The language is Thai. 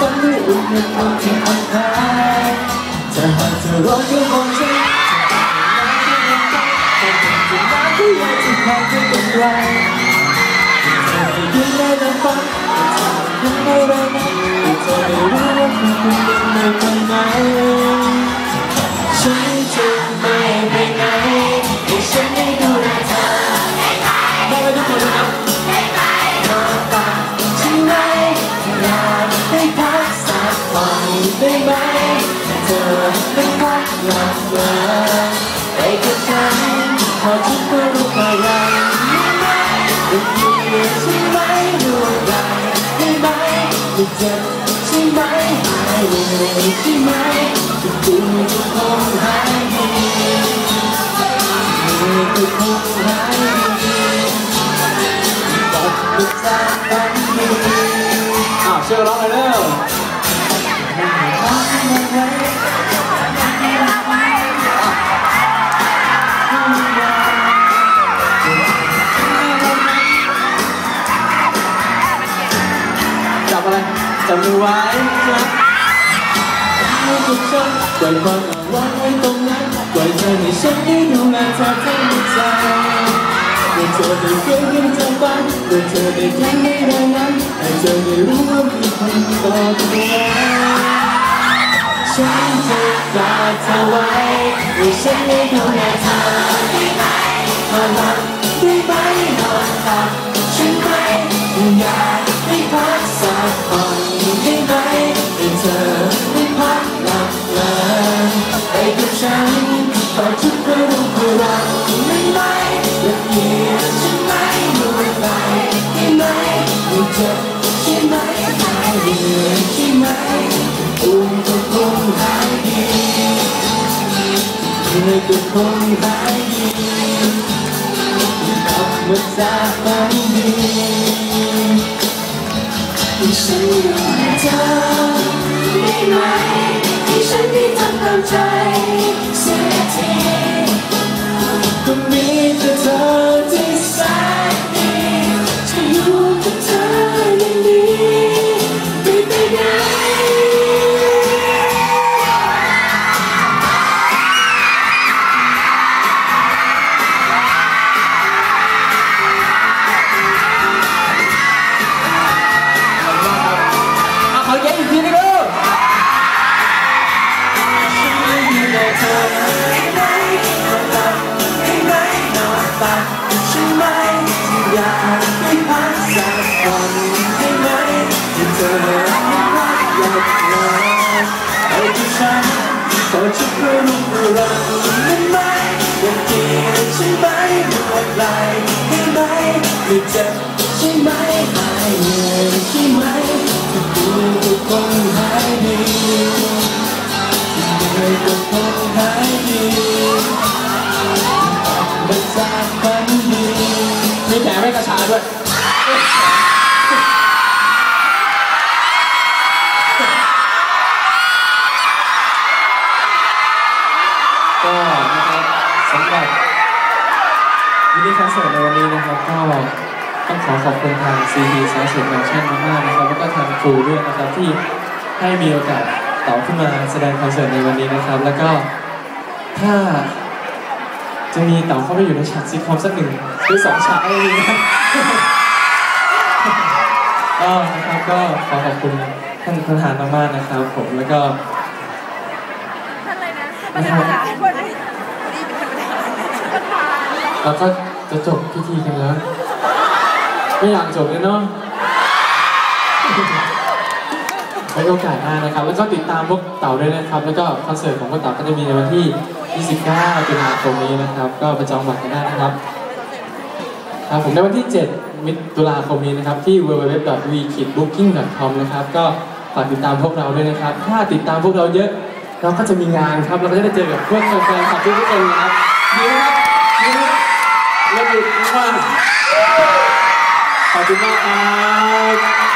ต้องมีอีกหนึ่งคนที่อ่อนแอจะหากเธอร้องก็คงจะที่ไว้ที่แค่ที่เนจะยิ้มได้ดังฟังเธอไม่ได้นะเธไม่รู้ว่าเธอเป็นยังไงไปไหนฉัน ให้พักสักผ่อนได้ไหมเธอเป็นพักหลับเลยไปกับฉันพอทุกคนรู้อะไรได้ไหมได้ยินใช่ไหมรู้อะไรได้ไหมไม่เจ็บใช่ไหมหายเหนื่อยใช่ไหมทุกสิ่ง เชื่อร้องเลยเร็วจับอะไรจับมือไว้ใช่ไหมให้กับฉันปล่อยความอ่อนหวานไว้ตรงนั้นปล่อยเธอให้ฉันได้ดูแลเธอทั้งใจ เมื่เธอได้เกิดขึ้นจากฝันเมื่เธอได้ยิ้มในแรงนั้นให้เธอได้รู้ว่ามีคนต่อตัวฉันจะกอดเธอไว้ให้ฉันได้ดูแลเธอ เหนื่อยก็คงหายดีกลับมาจากฝันดีให้ รู้เราได้ไหมยังเกลียดใช่ไหมปวดไหล่ได้ไหมไม่เจ็บใช่ไหมหายเหนื่อยใช่ไหมทุกตัวทุกคนหายดีเลยก็คงหายดีมาจากฝันดีมีแผลไม่กระชาด้วย สำหรับมินิคอนเสิร์ตในวันนี้นะครับก็ต้องขอขอบคุณทาง CP สายสุดแมนชั่นมากๆนะครับแล้วก็ทางครูด้วยนะครับที่ให้มีโอกาสต่อขึ้นมาแสดงคอนเสิร์ตในวันนี้นะครับ แล้วก็ถ้าจะมีเต๋าเข้าไปอยู่ในฉากซิทคอมสักหนึ่งหรือสองฉากอะไรอย่างเงี้ยก็นะครับก็ขอขอบคุณท่านประธานมากๆนะครับ ผมแล้วก็ท่านอะไรนะประธานคนนี้นี่เป็นประธานประธาน เราก็จะจบพิธีกันแล้ว ไม่อยากจบเลยเนาะไว้โอกาสหน้านะครับ แล้วก็ติดตามพวกเต่าด้วยนะครับ แล้วก็คอนเสิร์ตของพวกเต่าก็จะมีในวันที่ 29ตุลาคมนี้นะครับ ก็ไปจองบัตรกันได้นะครับครับผมในวันที่ 7 มิถุลาคมนี้นะครับ ที่ w w w w k i d b o o k i n g c o m นะครับ ก็ฝากติดตามพวกเราด้วยนะครับ ถ้าติดตามพวกเราเยอะ เราก็จะมีงานครับ เราก็จะได้เจอกับพวกแฟนๆคลับทุกคนนะครับดีไหมครับ Terima kasih.